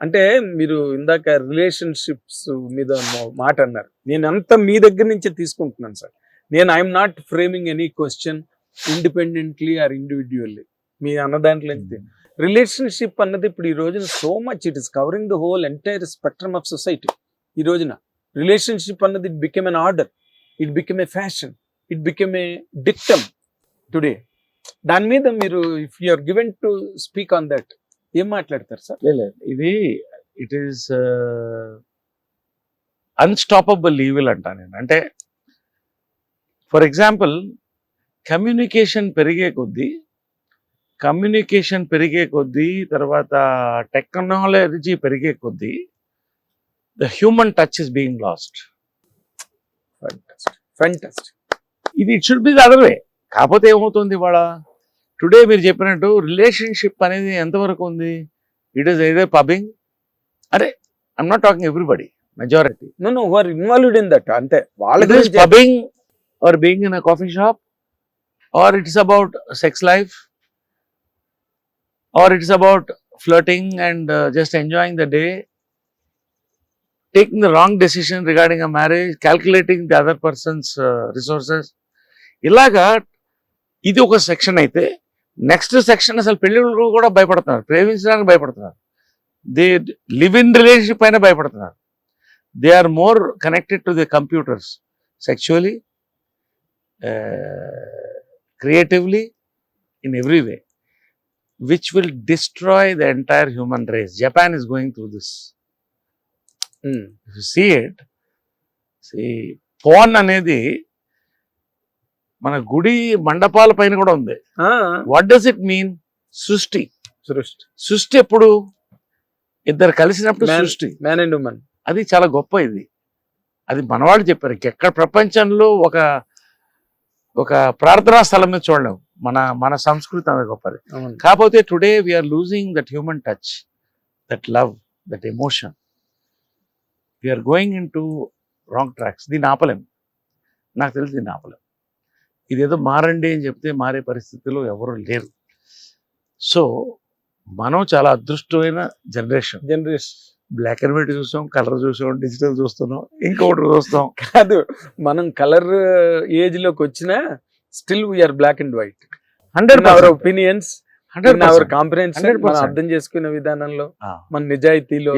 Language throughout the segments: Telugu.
అంటే మీరు ఇందాక రిలేషన్షిప్స్ మీద మాట అన్నారు. నేను అంతా మీ దగ్గర నుంచే తీసుకుంటున్నాను సార్. నేను I'm not framing any question independently or individually మీ అన్న దాంట్లో రిలేషన్షిప్ అన్నది ఇప్పుడు ఈ రోజున so much it is covering the whole entire spectrum of society ఈ రోజున రిలేషన్షిప్ అన్నది it became an order it became a fashion it became a dictum today దాని మీద మీరు if you are given to speak on that ఏం మాట్లాడతారు సార్? లేదు ఇది ఇట్ ఈస్ అన్స్టాపబుల్ ఈవిల్ అంటా నేను. అంటే ఫర్ ఎగ్జాంపుల్ కమ్యూనికేషన్ పెరిగే కొద్దీ కమ్యూనికేషన్ పెరిగే కొద్దీ తర్వాత టెక్నాలజీ పెరిగే కొద్దీ the human touch is being lost fantastic ఇది it should be the other way కాకపోతే ఏమవుతుంది ఇవాళ? టుడే మీరు చెప్పినట్టు రిలేషన్షిప్ అనేది ఎంతవరకు ఉంది? ఇట్ ఈస్ ఏదో పబ్బింగ్ అరే I'm not talking everybody majority no no are involved in that అంతే. Pubbing or being in a coffee shop or it's about sex life or it's about flirting and just enjoying the day the wrong decision regarding a marriage, calculating the other person's uh, resources. ఇలాగా ఇది ఒక సెక్షన్ అయితే నెక్స్ట్ సెక్షన్ అసలు పెళ్ళిళ్ళు కూడా భయపడుతున్నారు. ప్రేమించడానికి భయపడుతున్నారు. దే లివ్ ఇన్ రిలేషన్షిప్ అయినా భయపడుతున్నారు. They are more connected to the computers sexually creatively in every way which will destroy the entire human race Japan is going through this see it see phone అనేది మన గుడి మండపాల పైన కూడా ఉంది. వాట్ డస్ ఇట్ మీన్ సృష్టి. సృష్టి. సృష్టి ఎప్పుడు? ఇద్దరు కలిసినప్పుడు సృష్టి. మ్యాన్ అండ్ ఉమెన్ అది చాలా గొప్ప ఇది. అది మనవాళ్ళు చెప్పారు ఎక్కడ ప్రపంచంలో ఒక ఒక ప్రార్థనా స్థలం మీద చూడలేము మన మన సంస్కృతి అనేది గొప్పది. కాకపోతే today we are losing that human touch that love that emotion we are going into wrong tracks దీన్ని ఆపలేం. నాకు తెలిసి దీన్ని ఆపలేం. ఇదేదో మారండి అని చెప్తే మారే పరిస్థితిలో ఎవరు లేరు. సో మనం చాలా అదృష్టమైన generation. Generation. Black and white చూసాం కలర్ చూసాం డిజిటల్ చూస్తున్నాం ఇంకొకటి చూస్తాం. కాదు మనం కలర్ ఏజ్లోకి వచ్చినా still we are black and white hundred our opinions hundred our comprehension 100%. మనం అర్థం చేసుకునే విధానంలో మన నిజాయితీలో.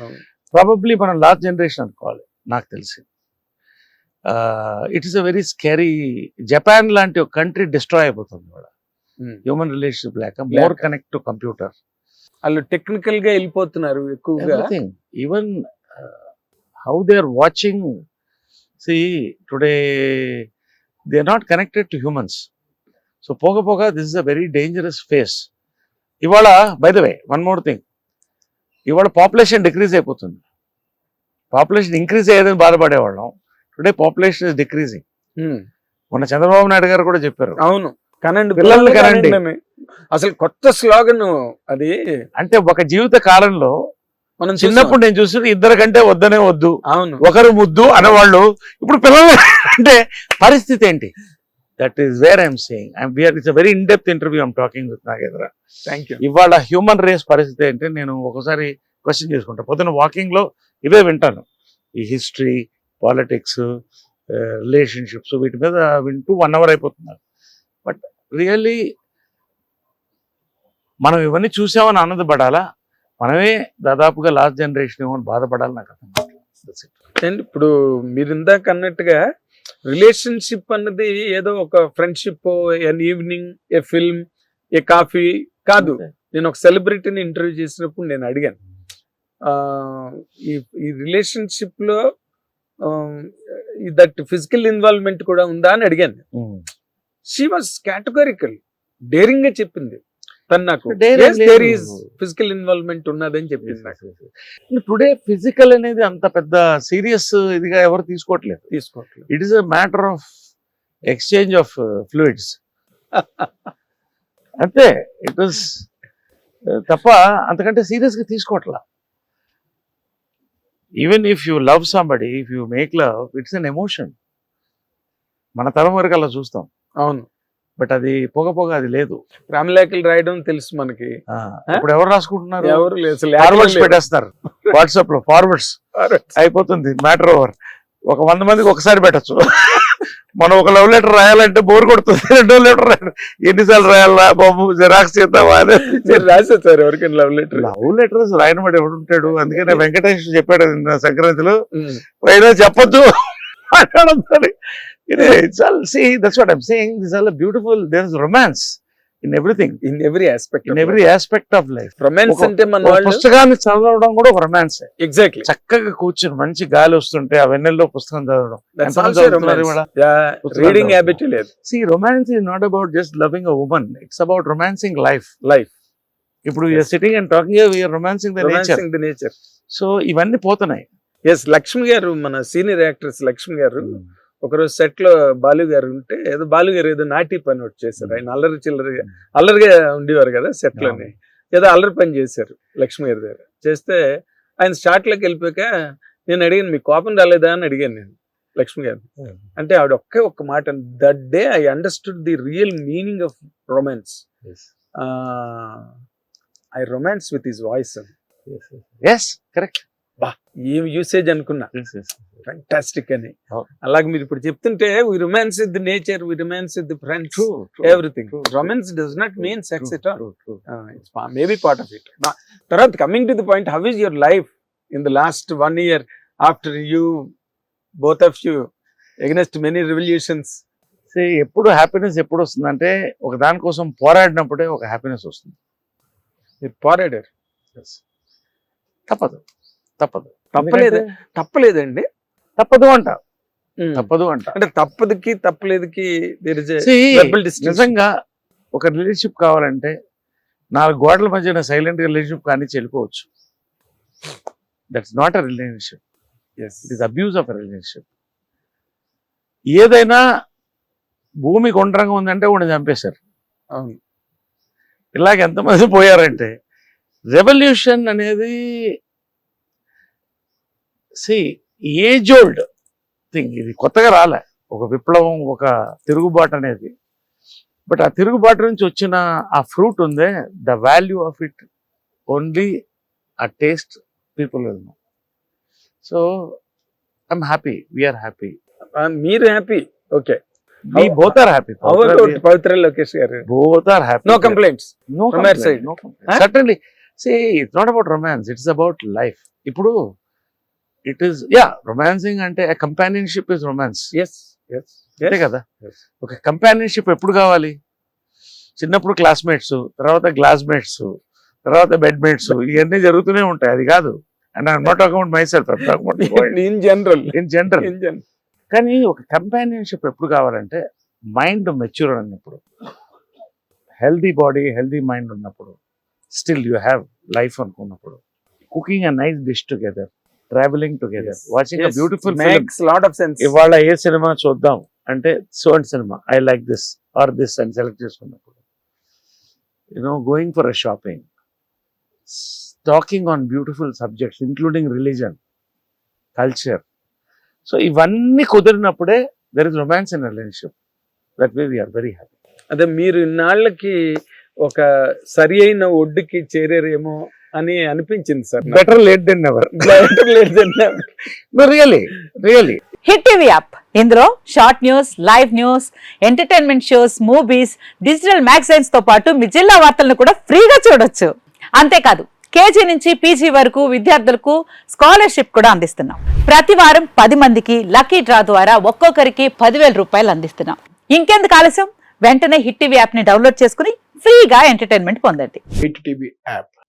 అవును. ప్రాబబ్లీ మనం లాస్ట్ జనరేషన్ అనుకోవాలి నాకు తెలిసి. It is a very scary Japan లాంటి ఒక కంట్రీ డిస్ట్రాయ్ అయిపోతుంది కూడా. హ్యూమన్ రిలేషన్షిప్ లేక. మోర్ కనెక్ట్ టు కంప్యూటర్ వాళ్ళు టెక్నికల్గా వెళ్ళిపోతున్నారు ఎక్కువగా. Even how they are watching see today they are not connected to humans so పోగ పోగా this is a very dangerous phase ఇవాళ by the way one more thing ఇవాళ పాపులేషన్ డిక్రీజ్ అయిపోతుంది. పాపులేషన్ ఇంక్రీజ్ అయ్యేదని బాధపడేవాళ్ళం. Today population is decreasing. మొన్న చంద్రబాబు నాయుడు గారు కూడా చెప్పారు. అవును. కనండి పిల్లల్ని కనండి. అసలు కొత్త స్లోగన్ అది. అంటే ఒక జీవిత కాలంలో మనం చిన్నప్పుడు నేను చూసి ఇద్దరు కంటే వద్దనే వద్దు. అవును. ఒకరు ముద్దు అనేవాళ్ళు. ఇప్పుడు పిల్లలు అంటే పరిస్థితి ఏంటి? That is where I'm saying I'm we are it's very in depth interview I'm talking with Nagendra thank you ఇవాళ హ్యూమన్ రేస్ పరిస్థితి ఏంటి? నేను ఒకసారి క్వశ్చన్ చేసుకుంటా. పొద్దున వాకింగ్లో ఇవే వింటాను. ఈ హిస్టరీ పాలిటిక్స్ రిలేషన్షిప్స్ వీటి మీద వింటూ వన్ అవర్ అయిపోతున్నారు. బట్ రియల్లీ మనం ఇవన్నీ చూసామని ఆనందపడాలా? మనమే దాదాపుగా లాస్ట్ జనరేషన్ ఏమో అని బాధపడాలి నాకు అర్థం ఇప్పుడు మీరు ఇందాక అన్నట్టుగా రిలేషన్షిప్ అన్నది ఏదో ఒక friendship an evening a film a coffee కాదు. నేను ఒక సెలబ్రిటీని ఇంటర్వ్యూ చేసినప్పుడు నేను అడిగాను. ఆ, ఈ ఈ రిలేషన్షిప్లో దట్ ఫిజికల్ ఇన్వాల్వ్మెంట్ కూడా ఉందా అని అడిగాను. షీ వాజ్ కేటగారికల్ డేరింగ్గా చెప్పింది తను నాకు ఫిజికల్ ఇన్వాల్వ్మెంట్ ఉన్నదని చెప్పింది నాకు. టుడే ఫిజికల్ అనేది అంత పెద్ద సీరియస్ ఇదిగా ఎవరు తీసుకోవట్లేదు. తీసుకోవట్లేదు. It is a matter of exchange of fluids అంతే. ఇట్ ఇస్ తప్ప అంతకంటే సీరియస్గా తీసుకోవట్లా. Even if you love somebody if you make love it's an emotion మన తరం వరకు అలా చూస్తాం. అవును. బట్ అది పొగ పొగ అది లేదు. రామలేఖలు రాయడం తెలుసు మనకి. ఇప్పుడు ఎవరు రాసుకుంటున్నారు? ఎవరు ఫార్వర్డ్స్ పెట్టేస్తారు. వాట్సాప్లో ఫార్వర్డ్స్. అయిపోతుంది మ్యాటర్ ఓవర్ ఒక వంద మందికి ఒకసారి పెట్టచ్చు. మనం ఒక లవ్ లెటర్ రాయాలంటే బోర్ కొడుతుంది. రెండో లెటర్ ఎన్నిసార్లు రాయాలా బాబు? జిరాక్స్ చేద్దామా మీరు రాసేసారు ఎవరికైనా లవ్ లెటర్ లవ్ లెటర్స్ రాయన వాడు ఎవడు ఉంటాడు? అందుకనే వెంకటేష్ చెప్పాడు సంక్రాంతిలో. పైన చెప్పొద్దు. మాట్లాడొద్దని see that's what I'm saying this all beautiful there is romance in everything in every aspect in every aspect of life romance అంటే మన పుస్తకాన్ని చదవడం కూడా ఒక రొమాన్స్ ఎగ్జాక్ట్లీ చక్కగా కూర్చుని మంచి గాలి వస్తుంటే ఆ వెన్నెల్లో పుస్తకం చదవడం. రీడింగ్. హ్యాబిట్ లేదు. See romance is not about just loving a woman it's about romancing life life ఇప్పుడు you are sitting and talking you are romancing the nature the nature so ఇవన్నీ పోతున్నాయి. ఎస్ లక్ష్మి గారు మన సీనియర్ యాక్ట్రెస్ లక్ష్మి గారు ఒకరోజు సెట్లో బాలు గారు ఉంటే ఏదో బాలు గారు ఏదో నాటి పని ఒకటి చేశారు. ఆయన అల్లరి చిల్లరి అల్లరిగా ఉండేవారు కదా సెట్లోని ఏదో అల్లరి పని చేశారు లక్ష్మి గారి దగ్గర. చేస్తే ఆయన స్టార్ట్లోకి వెళ్ళిపోయాక నేను అడిగాను మీ కోపం రాలేదా? అని అడిగాను నేను లక్ష్మి గారు అంటే ఆవిడ ఒకే ఒక్క మాట that day I understood the real meaning of romance I romance with his voice yes correct ఏం యూసేజ్ అనుకున్నా? ఫ్యాంటాస్టిక్ అని. Oh. అలాగే మీరు ఇప్పుడు చెప్తుంటే we romance with nature we romance with friends everything romance does not mean sex it it's maybe part of it తర్వాత coming to the point how is your life in the last one year after you both of you against many revolutions say ఎప్పుడు హ్యాపీనెస్ ఎప్పుడు వస్తుందంటే ఒక దానికోసం పోరాడినప్పుడే ఒక హ్యాపీనెస్ వస్తుంది. మీరు పోరాడారు? తప్పదు. తప్పదు. తప్పలేదు. తప్పలేదండి. తప్పదు అంట. తప్పదు అంట. అంటే తప్పదుకి తప్పలేదుకి. నిజంగా ఒక రిలేషన్షిప్ కావాలంటే నాలుగు గోడల మధ్యన సైలెంట్ రిలేషన్షిప్ కానీ చెల్లిపోవచ్చు that's not a relationship. It is abuse of relationship ఏదైనా భూమి గుండ్రంగా ఉందంటే వాడిని చంపేశారు. ఇలాగ ఎంతమంది పోయారంటే రెవల్యూషన్ అనేది సి ఏజ్ ఓల్డ్ థింగ్ ఇది కొత్తగా రాలే. ఒక విప్లవం ఒక తిరుగుబాటు అనేది. బట్ ఆ తిరుగుబాటు నుంచి వచ్చిన ఆ ఫ్రూట్ ఉందే the value of it only ఆ taste people will know so I'm happy we are happy మీరు happy okay we both are happy Pavitra Lokesh garu? Both are happy no complaints no complaint. Huh? Certainly. See, it's not about romance. It's about life. ఇప్పుడు ఇట్ ఈస్ యా రొమాన్సింగ్ అంటే companionship is romance yes yes అంతే కదా. ఒక కంపానియన్షిప్ ఎప్పుడు కావాలి? చిన్నప్పుడు క్లాస్మేట్స్ తర్వాత క్లాస్మేట్స్ తర్వాత బెడ్మేట్స్ ఇవన్నీ జరుగుతూనే ఉంటాయి అది కాదు. And I'm not account myself in general in general in general కానీ ఒక కంపానియన్షిప్ ఎప్పుడు కావాలంటే మైండ్ మెచ్యూర్ అన్నప్పుడు హెల్దీ బాడీ హెల్దీ మైండ్ ఉన్నప్పుడు స్టిల్ యూ హ్యావ్ లైఫ్ అనుకున్నప్పుడు cooking a nice dish together traveling together watching beautiful makes lot of sense ఇవాళ ఏ సినిమా చూద్దాం? అంటే so and cinema. I like this or this అని సెలెక్ట్ చేసుకున్నప్పుడు. You know going for a shopping talking on beautiful subjects including religion culture so ఇవన్నీ కుదిరినప్పుడే there is romance in relationship that way we are very happy అదే మీరు ఇన్నాళ్ళకి ఒక సరి అయిన ఒడ్డుకి చేరారేమో అని అనిపించింది sir better late than ever really really hit TV app ఇందులో short news live news entertainment shows movies digital మ్యాగజైన్స్తో పాటు మీ జిల్లా వార్తలను కూడా ఫ్రీగా చూడొచ్చు. అంతేకాదు కేజీ నుంచి పీజీ వరకు విద్యార్థులకు స్కాలర్షిప్ కూడా అందిస్తున్నాం. ప్రతి వారం పది మందికి లక్కీ డ్రా ద్వారా ఒక్కొక్కరికి పదివేల రూపాయలు అందిస్తున్నాం. ఇంకెందుకు ఆలస్యం? వెంటనే హిట్ టీవీ యాప్ని డౌన్లోడ్ చేసుకుని ఫ్రీగా ఎంటర్టైన్మెంట్ పొందండి. Hit TV app